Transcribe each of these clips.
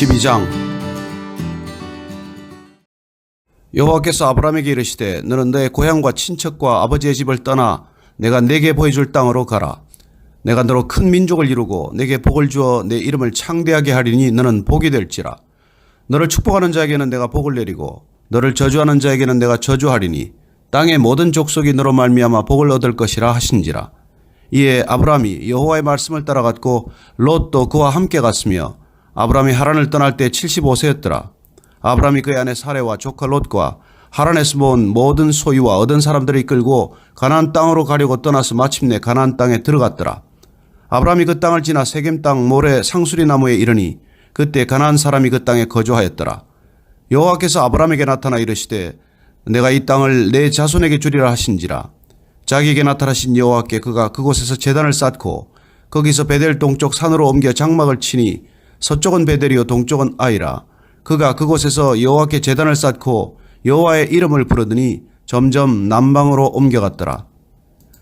12장. 여호와께서 아브라함에게 이르시되 너는 내 고향과 친척과 아버지의 집을 떠나 내가 내게 보여줄 땅으로 가라. 내가 너로 큰 민족을 이루고 내게 복을 주어 내 이름을 창대하게 하리니 너는 복이 될지라. 너를 축복하는 자에게는 내가 복을 내리고 너를 저주하는 자에게는 내가 저주하리니 땅의 모든 족속이 너로 말미암아 복을 얻을 것이라 하신지라. 이에 아브라함이 여호와의 말씀을 따라갔고 롯도 그와 함께 갔으며 아브라함이 하란을 떠날 때 75세였더라. 아브라함이 그의 아내 사레와 조카 롯과 하란에서 모은 모든 소유와 얻은 사람들을 이끌고 가나안 땅으로 가려고 떠나서 마침내 가나안 땅에 들어갔더라. 아브라함이 그 땅을 지나 세겜 땅 모래 상수리 나무에 이르니 그때 가나안 사람이 그 땅에 거주하였더라. 여호와께서 아브라함에게 나타나 이르시되 내가 이 땅을 내 자손에게 주리라 하신지라. 자기에게 나타나신 여호와께 그가 그곳에서 제단을 쌓고 거기서 베델 동쪽 산으로 옮겨 장막을 치니 서쪽은 베델이요 동쪽은 아이라. 그가 그곳에서 여호와께 제단을 쌓고 여호와의 이름을 부르더니 점점 남방으로 옮겨갔더라.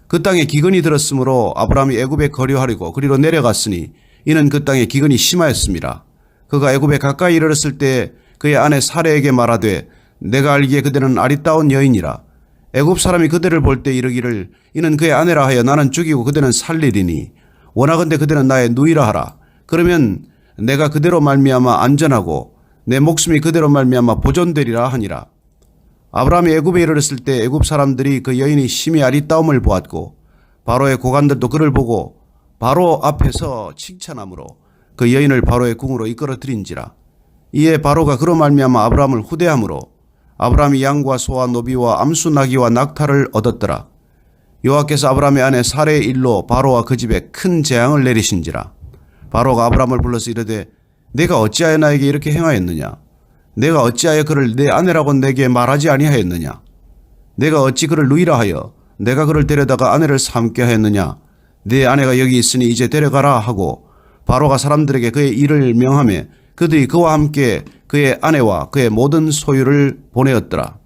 그 땅에 기근이 들었으므로 아브라함이 애굽에 거류하려고 그리로 내려갔으니 이는 그 땅에 기근이 심하였습니다. 그가 애굽에 가까이 이르렀을 때 그의 아내 사레에게 말하되 내가 알기에 그대는 아리따운 여인이라. 애굽 사람이 그대를 볼 때 이르기를 이는 그의 아내라 하여 나는 죽이고 그대는 살리리니. 원하건대 그대는 나의 누이라 하라. 그러면 내가 그대로 말미암아 안전하고 내 목숨이 그대로 말미암아 보존되리라 하니라 아브라함이 애굽에 이르렀을 때 애굽 사람들이 그 여인이 심히 아리따움을 보았고 바로의 고관들도 그를 보고 바로 앞에서 칭찬함으로 그 여인을 바로의 궁으로 이끌어들인지라 이에 바로가 그로 말미암아 아브라함을 후대함으로 아브라함이 양과 소와 노비와 암수 나귀와 낙타를 얻었더라. 여호와께서 아브라함의 아내 사레의 일로 바로와 그 집에 큰 재앙을 내리신지라. 바로가 아브라함을 불러서 이르되 내가 어찌하여 나에게 이렇게 행하였느냐? 내가 어찌하여 그를 내 아내라고 내게 말하지 아니하였느냐? 내가 어찌 그를 누이라 하여 내가 그를 데려다가 아내를 삼게 하였느냐? 내 아내가 여기 있으니 이제 데려가라 하고 바로가 사람들에게 그의 일을 명하며 그들이 그와 함께 그의 아내와 그의 모든 소유를 보내었더라.